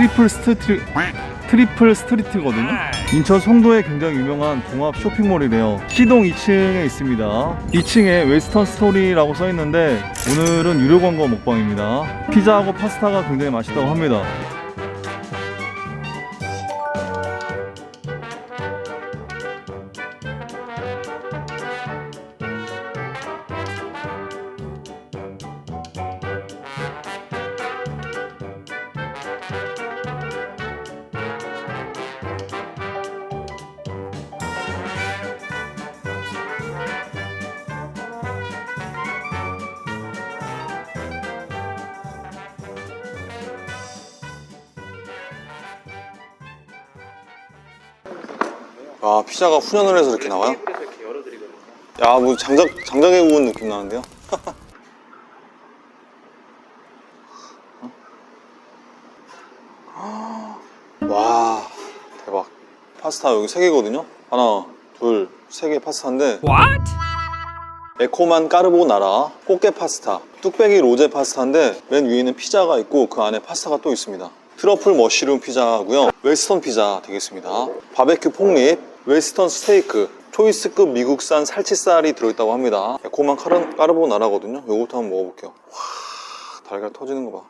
트리플 스트리 트리플 스트리트거든요. 인천 송도에 굉장히 유명한 종합 쇼핑몰이래요. 시동 2층에 있습니다. 2층에 웨스턴 스토리라고 써 있는데 오늘은 유료 광고 먹방입니다. 피자하고 파스타가 굉장히 맛있다고 합니다. 아 피자가 훈연을 해서 이렇게 나와요? 테이블에서 이렇게 열어드리거든요. 야뭐 장작 장작에 구운 느낌 나는데요? 와 대박 파스타 여기 세 개거든요 하나 둘세 개 파스타인데 에코만 까르보나라 꽃게 파스타 뚝배기 로제 파스타인데 맨 위에는 피자가 있고 그 안에 파스타가 또 있습니다 트러플 머쉬룸 피자고요 웨스턴 피자 되겠습니다 바베큐 폭립 웨스턴 스테이크 초이스급 미국산 살치살이 들어있다고 합니다. 에코만 까르, 까르보나라거든요? 요것도 한번 먹어볼게요. 와 달걀 터지는 거봐.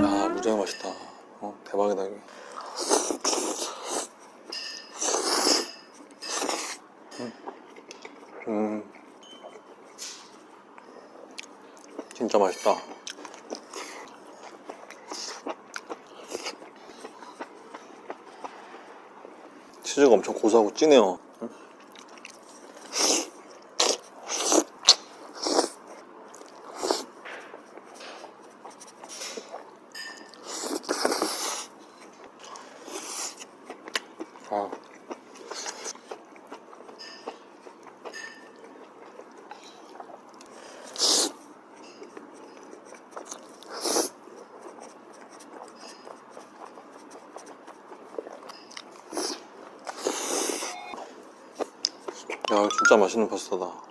야 무지하게 맛있다. 어, 대박이다 이게 진짜 맛있다 치즈가 엄청 고소하고 진해요 음. 진짜 맛있는 파스타다.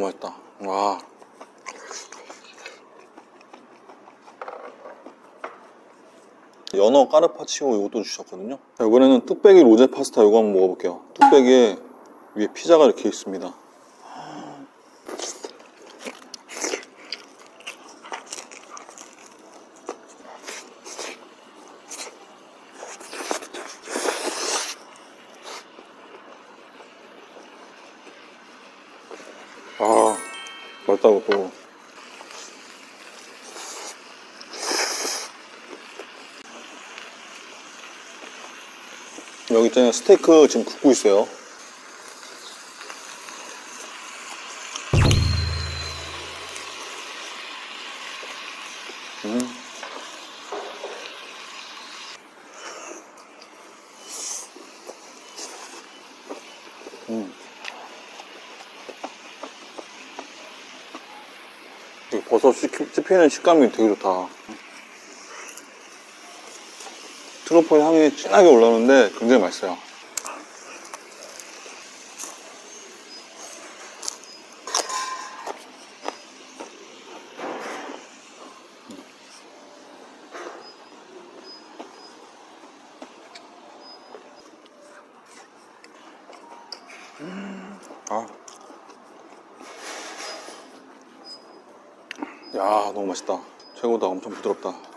너무 맛있다. 와. 연어 까르파치오 이것도 주셨거든요. 자, 이번에는 뚝배기 로제 파스타 이거 한번 먹어볼게요. 뚝배기에 위에 피자가 이렇게 있습니다. 아, 맛있다, 이것도. 여기 있잖아요. 스테이크 지금 굽고 있어요. 음. 음. 이 버섯 씹- 씹히는 식감이 되게 좋다. 트러플 향이 진하게 올라오는데 굉장히 맛있어요. 아. 야, 너무 맛있다. 최고다. 엄청 부드럽다.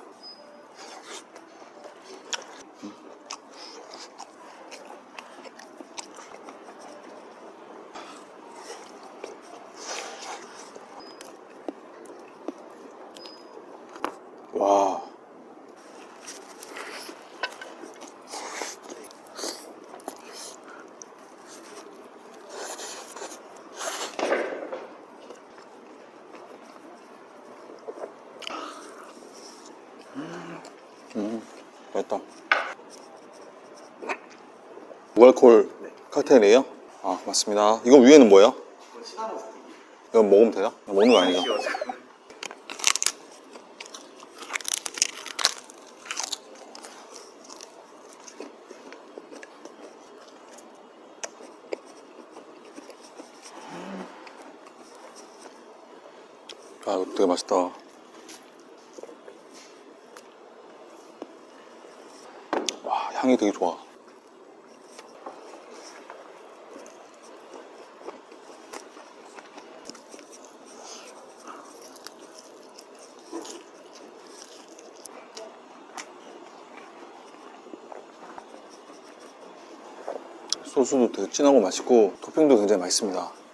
와. 음, 맛있다. 무알콜 칵테일이에요? 아, 맞습니다. 이거 위에는 뭐예요? 이거 먹으면 돼요? 먹는 거 아니죠? 아, 이거 되게 맛있다. 와, 향이 되게 좋아. 소스도 되게 진하고 맛있고 토핑도 굉장히 맛있습니다. 이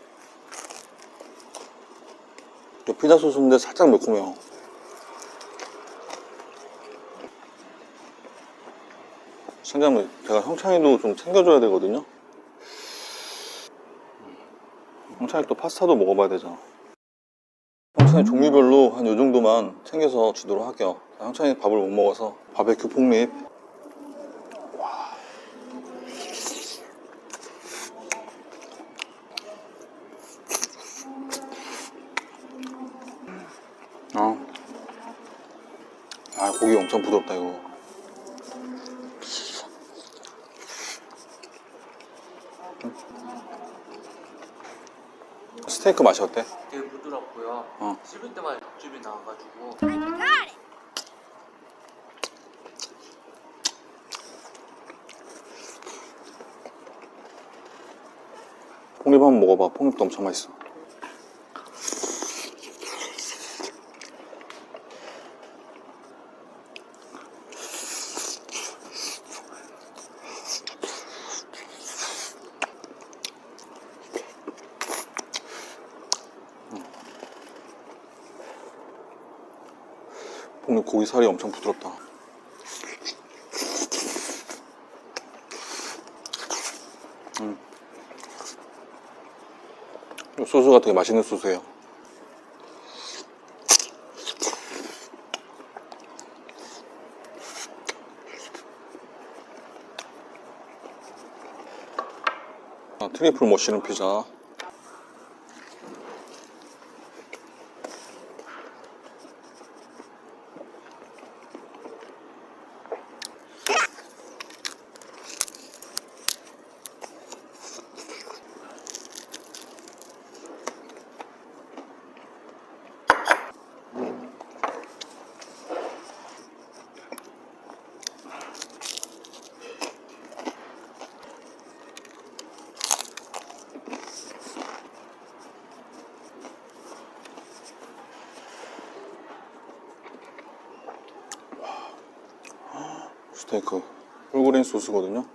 피자 소스인데 살짝 매콤해요. 신장면 제가 형찬이도 좀 챙겨줘야 되거든요. 형찬이 또 파스타도 먹어봐야 되잖아. 형찬이 종류별로 한 요 정도만 챙겨서 주도록 할게요. 형찬이 밥을 못 먹어서 바베큐 폭립. 아, 고기 엄청 부드럽다, 이거. 음. 스테이크 맛이 어때? 되게 부드럽고요. 어. 씹을 때마다 육즙이 나와가지고 폭립 한번 먹어봐. 폭립도 엄청 맛있어. 폭립 고기 살이 엄청 부드럽다. 이 소스가 되게 맛있는 소스예요. 아, 트리플 머쉬룸 피자. 스테이크. 홀그레인 소스거든요.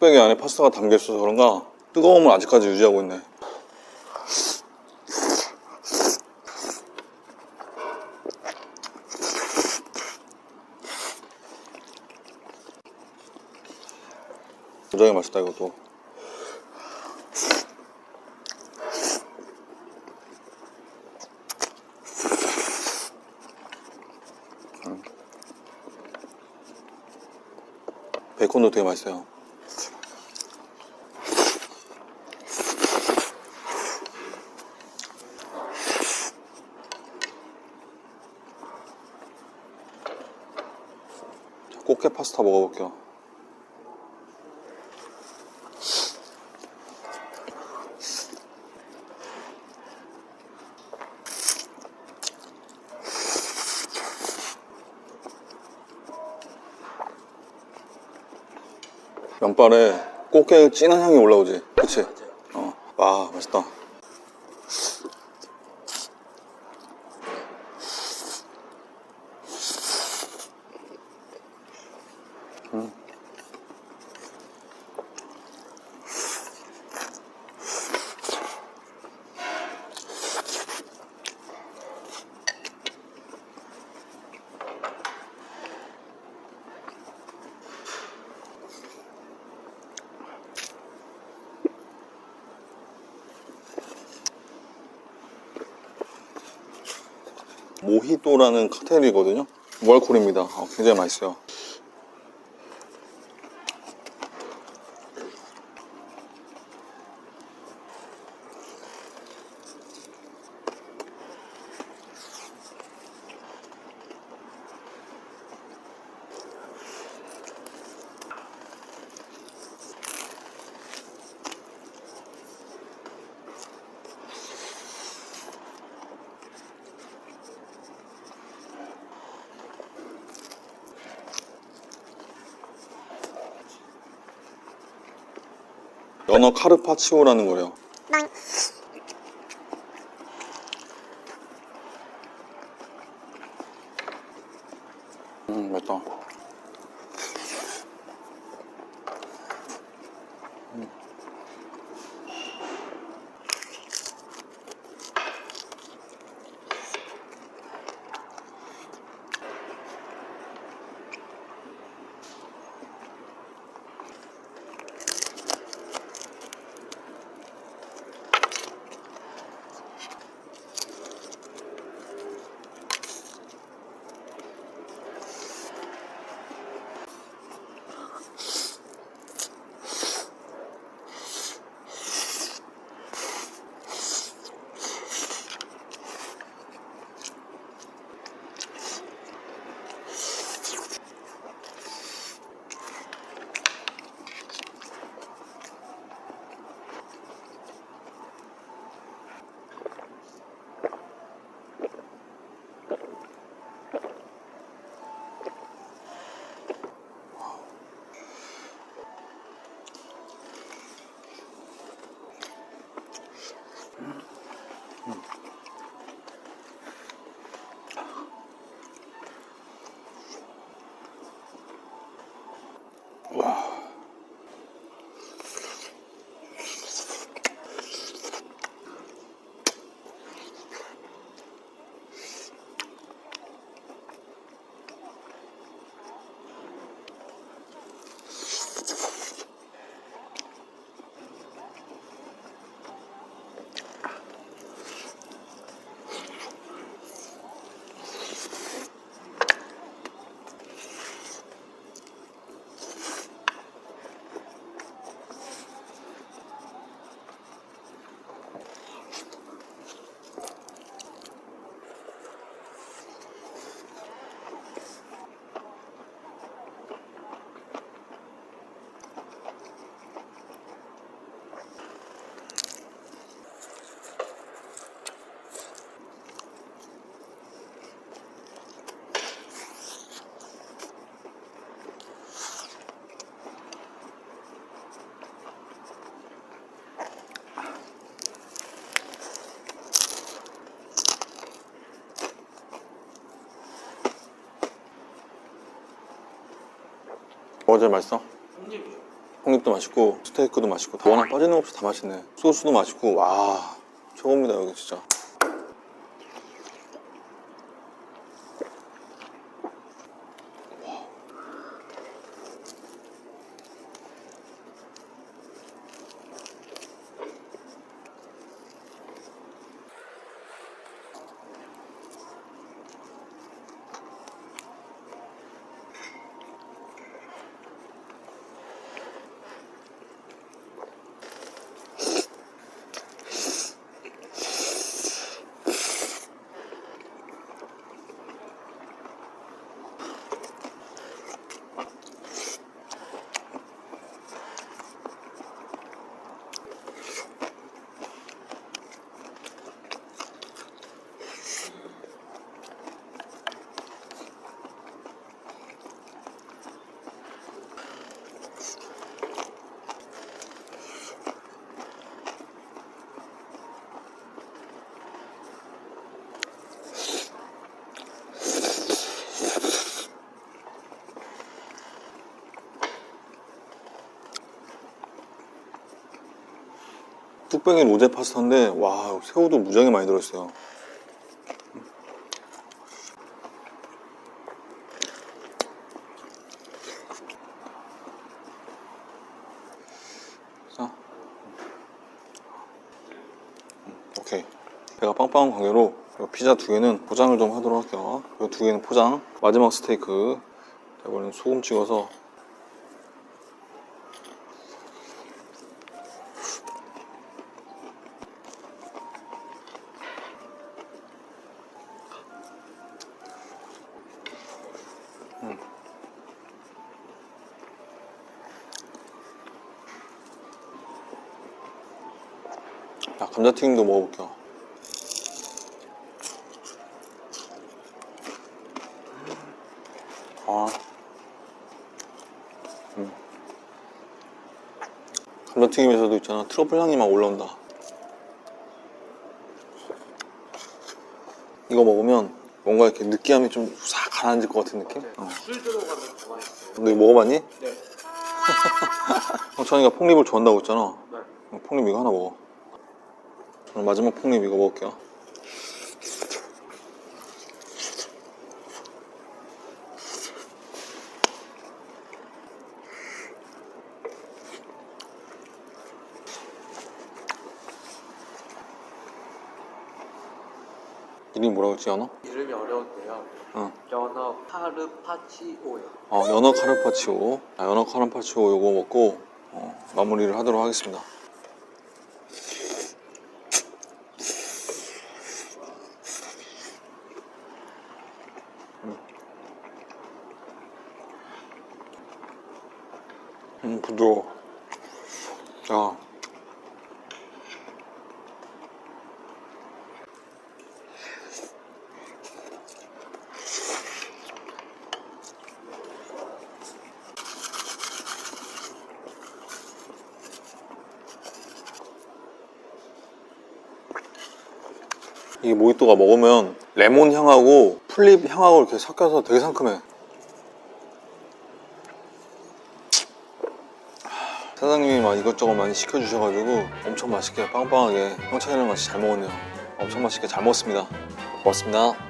뚝배기 안에 파스타가 담겨 있어서 그런가 뜨거움을 아직까지 유지하고 있네. 굉장히 맛있다 이것도. 음. 베이컨도 되게 맛있어요. 파스타 먹어볼게요. 면발에 꽃게 진한 향이 올라오지. 그치? 어. 와, 맛있다. 모히또라는 칵테일이거든요. 무알콜입니다. 어, 굉장히 맛있어요. 연어 카르파치오라는 거래요. 뭐가 제일 맛있어? 형님이요. 홍잎도 맛있고 스테이크도 맛있고 다 워낙 빠짐없이 다 맛있네. 소스도 맛있고 와 최고입니다 여기 진짜. 뚝배기 로제 파스타인데 와 새우도 무지하게 많이 들어있어요. 자, 음, 오케이. 배가 빵빵한 관계로 이 피자 두 개는 포장을 좀 하도록 할게요. 이 두 개는 포장. 마지막 스테이크. 자, 이거는 소금 찍어서 감자튀김도 먹어볼게요. 아. 음. 감자튀김에서도 있잖아. 트러플 향이 막 올라온다. 이거 먹으면 뭔가 이렇게 느끼함이 좀 싹 가라앉을 것 같은 느낌? 어. 너 이거 먹어봤니? 네. 형찬이가 폭립을 좋아한다고 했잖아. 네. 폭립 이거 하나 먹어. 저는 마지막 폭립 이거 먹을게요. 이름이 뭐라고 했지, 연어? 이름이 어려운데요. 어. 연어 카르파치오요. 어, 연어 카르파치오. 아, 연어 카르파치오 요거 먹고 어, 마무리를 하도록 하겠습니다. 음, 음 부드러워. 야. 이게 모히또가 먹으면 레몬 향하고 플립 향하고 이렇게 섞여서 되게 상큼해. 사장님이 막 이것저것 많이 시켜주셔가지고 엄청 맛있게 빵빵하게 형차이랑 같이 잘 먹었네요. 엄청 맛있게 잘 먹었습니다. 고맙습니다.